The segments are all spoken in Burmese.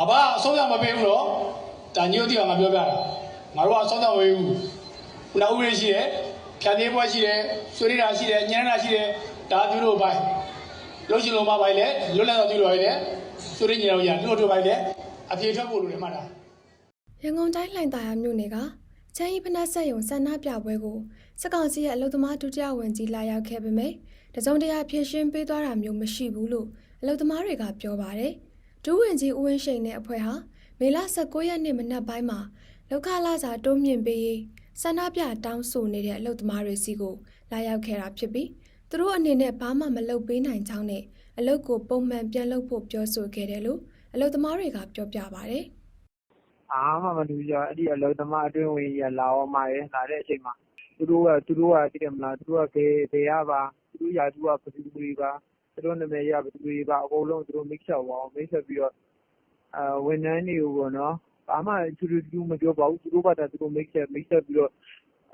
အဘအဆုံးရမပေးဘူးတော့ဒါညို့တိကငါပြောပြတာငါတို့ကအဆုံးရမပေးဘူးခုနဥပဒေရှိတယ်ဖြတ်သေးပွဲရှိတယ်ဆွေးနွေးတာရှိတယ်ညံတာရှိတယ်ဒါသူတို့ဘိုင်းလို့ရှိလို့မဘိုင်းလေလွတ်လပ်တော့သူတို့ဘိုင်းလေဆွေးနွေးညံတော့ရသူတို့တို့ဘိုင်းလေအပြေထွက်ဖို့လိုတယ်မှတ်တာရန်ကုန်တိုင်းလှိုင်သာယာမြို့နယ်ကချမ်းရီဖနက်ဆက်ယုံဆန္ဒပြပွဲကိုစစ်ကောင်စီရဲ့အလုံသမားဒုတိယဝန်ကြီးလာရောက်ခဲ့ပေမဲ့တစုံတရာဖြည့်ရှင်းပေးသွားတာမျိုးမရှိဘူးလို့အလုံသမားတွေကပြောပါတယ်။ ဒုဝန်ကြီးဦးဝင်းရှိန်နဲ့အဖွဲ့ဟာမေလ19ရက်နေ့မနက်ပိုင်းမှာလောက်ခလာစာတိုးမြင့်ပေးရေးဆန္ဒပြတောင်းဆိုနေတဲ့အလုံသမားတွေစီကိုလာရောက်ခဲ့တာဖြစ်ပြီးသူတို့အနေနဲ့ဘာမှမလုပ်ပေးနိုင်ကြောင်းနဲ့အလုပ်ကိုပုံမှန်ပြန်လုပ်ဖို့ပြောဆိုခဲ့တယ်လို့အလုံသမားတွေကပြောပြပါတယ်။အားမှမတူကြအဲ့ဒီအလုံးသမားအတွင်းဝင်ကြီးကလာအောင်มาရလာတဲ့အချိန်မှာသူတို့ကသူတို့ကသိတယ်မလားသူတို့ကဘယ်ဘယ်ရပါသူတို့ရာသူကဘယ်သူတွေပါ သူတို့နာမည်ရ ဘယ်သူတွေပါ အကုန်လုံးသူတို့ mix ချပါအောင် mix ဆက်ပြီးတော့အဲဝန်ထမ်းတွေကိုပေါ့နော် ဘာမှသူတို့သူမပြောပါဘူး သူတို့ဘာသာ သူတို့ mix ဆက် mix ဆက်ပြီးတော့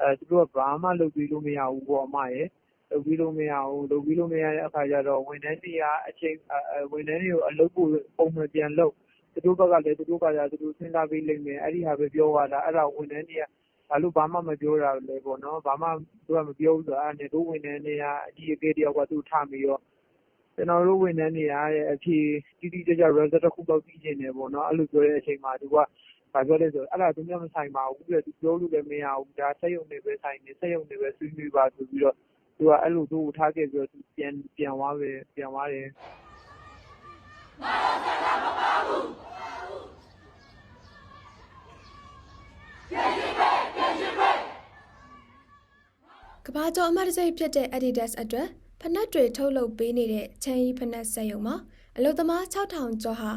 အဲသူတို့က ဘာမှ လုပ်ပြီးလို့ မရဘူးပေါ့အမရဲ့လုပ်ပြီးလို့ မရဘူး လုပ်ပြီးလို့ မရတဲ့အခါကျတော့ ဝန်ထမ်းတွေကအချိန်အဲဝန်ထမ်းတွေကို အလုပ်ကို ပုံမှန်ပြန်လုပ် သူတို့ဘက်ကလည်း သူတို့ဘာသာ သူတို့ စဉ်းစားပေးလိမ့်မယ် အဲ့ဒီဟာပဲ ပြောသွားတာ အဲ့ဒါဝန်ထမ်းတွေက ဘာလို့ ဘာမှ မပြောတာလဲပေါ့နော် ဘာမှ သူကမပြောဘူးဆိုတော့အဲ့ဒါနဲ့တို့ ဝန်ထမ်းတွေကအကြီးအကဲတယောက်က သူ့ထားပြီးတော့ ကျွန်တော်တို့ဝန်ထမ်းတွေကရဲ့အဖြေတိတိကျကျ result တစ်ခုတော့ပြီးနေတယ်ပေါ့နော်အဲ့လိုပြောတဲ့အချိန်မှာသူကဘာပြောလဲဆိုတော့အဲ့ဒါသူများမဆိုင်ပါဘူးတဲ့သူပြောလို့လည်းမရဘူးဒါစက်ရုံတွေပဲဆိုင်နေစက်ရုံတွေပဲဆွေးနွေးပါဆိုပြီးတော့သူကအဲ့လိုသူ့ကိုထားခဲ့ပြီးတော့သူပြန်ပြန်သွားပဲပြန်သွားတယ်ကဘာကျော်အမတ်တစိတ်ဖြစ်တဲ့ Adidas အတွက် ဖနက်တွေထုတ်လုပ်ပေးနေတဲ့ချမ်းရီဖနက်စက်ရုံမှာအလုပ်သမား6000ကျော်ဟာ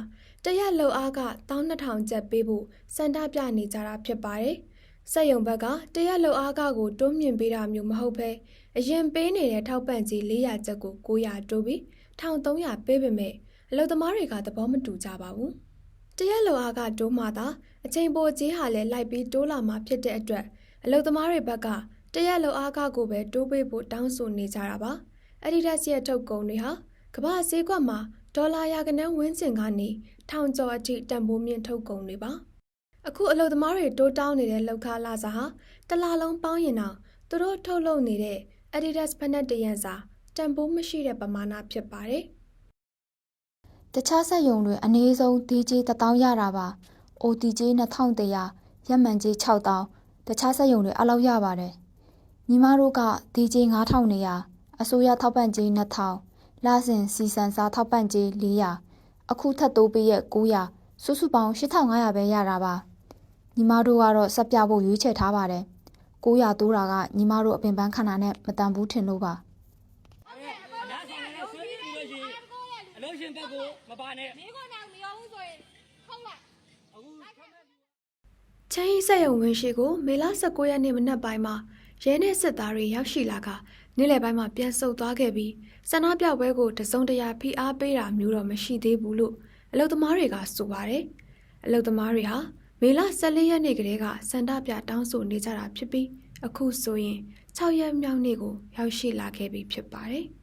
တရက်လောက်အားက12000ကျပ်ပေးဖို့စံတပြနေကြတာဖြစ်ပါတယ်။စက်ရုံဘက်ကတရက်လောက်အားကကိုတွန်းမြင့်ပေးတာမျိုးမဟုတ်ဘဲအရင်ပေးနေတဲ့ထောက်ပံ့ကြီး400ကျပ်ကို900တိုးပြီး1300ပေးပေမဲ့အလုပ်သမားတွေကသဘောမတူကြပါဘူး။တရက်လောက်အားကတိုးမှသာအချိန်ပိုကြီးဟာလည်းလိုက်ပြီးတိုးလာမှဖြစ်တဲ့အတွက်အလုပ်သမားတွေဘက်ကတရက်လောက်အားကကိုပဲတိုးပေးဖို့တောင်းဆိုနေကြတာပါ။ Adidas ရဲ့ထုတ်ကုန်တွေဟာကမ္ဘာဈေးကွက်မှာဒေါ်လာရာခိုင်နှုန်းဝန်းကျင်ကနေထောင်ကျော်အထိတန်ဖိုးမြင့်ထုတ်ကုန်တွေပါ။အခုအလုပ်သမားတွေတိုးတောင်းနေတဲ့လောက်ခလာစာဟာတစ်လလုံးပေါင်းရင်တော့သူတို့ထုတ်လုပ်နေတဲ့ Adidas ဖက်နက်တရန်စာတန်ဖိုးမရှိတဲ့ပမာဏဖြစ်ပါတယ်။တခြားဆက်ယုံတွေအနည်းဆုံး DJ 1000ရတာပါ OTJ 2100ရက်မှန်ကြီး6000တခြားဆက်ယုံတွေအလောက်ရပါတယ်ညီမတို့က DJ 9000နေရ အစိုးရထောက်ပံ့ကြေး2000လစဉ်စီစံစာထောက်ပံ့ကြေး400အခုထပ်တိုးပေးရက်900စုစုပေါင်း8500ပဲရတာပါညီမတို့ကတော့စက်ပြဖို့ရွေးချယ်ထားပါတယ်900တိုးတာကညီမတို့အပင်ပန်းခန္ဓာနဲ့မတန်ဘူးထင်လို့ပါအလားဆောင်နဲ့ဆွေးပြီးလို့ရှိရင်အလုံးရှင်ဘက်ကိုမပါနဲ့မင်းကတော့မရောဘူးဆိုရင်ဟုတ်လားအခုထွက်မဲ့ချမ်းရီစက်ရုံဝင်ရှိကိုမေလ19ရက်နေ့မနက်ပိုင်းမှာ ရဲနဲ့စစ်သားတွေရောက်ရှိလာကနေ့လယ်ပိုင်းမှာပြန်ဆုတ်သွားခဲ့ပြီးဆန္ဒပြပွဲကိုတစုံတရာဖိအားပေးတာမျိုးတော့မရှိသေးဘူးလို့အလုသမားတွေကဆိုပါတယ်။အလုသမားတွေဟာမေလ14ရက်နေ့ကလေးကစန္ဒပြတောင်းဆိုနေကြတာဖြစ်ပြီးအခုဆိုရင်6ရက်မြောက်နေ့ကိုရောက်ရှိလာခဲ့ပြီဖြစ်ပါတယ်။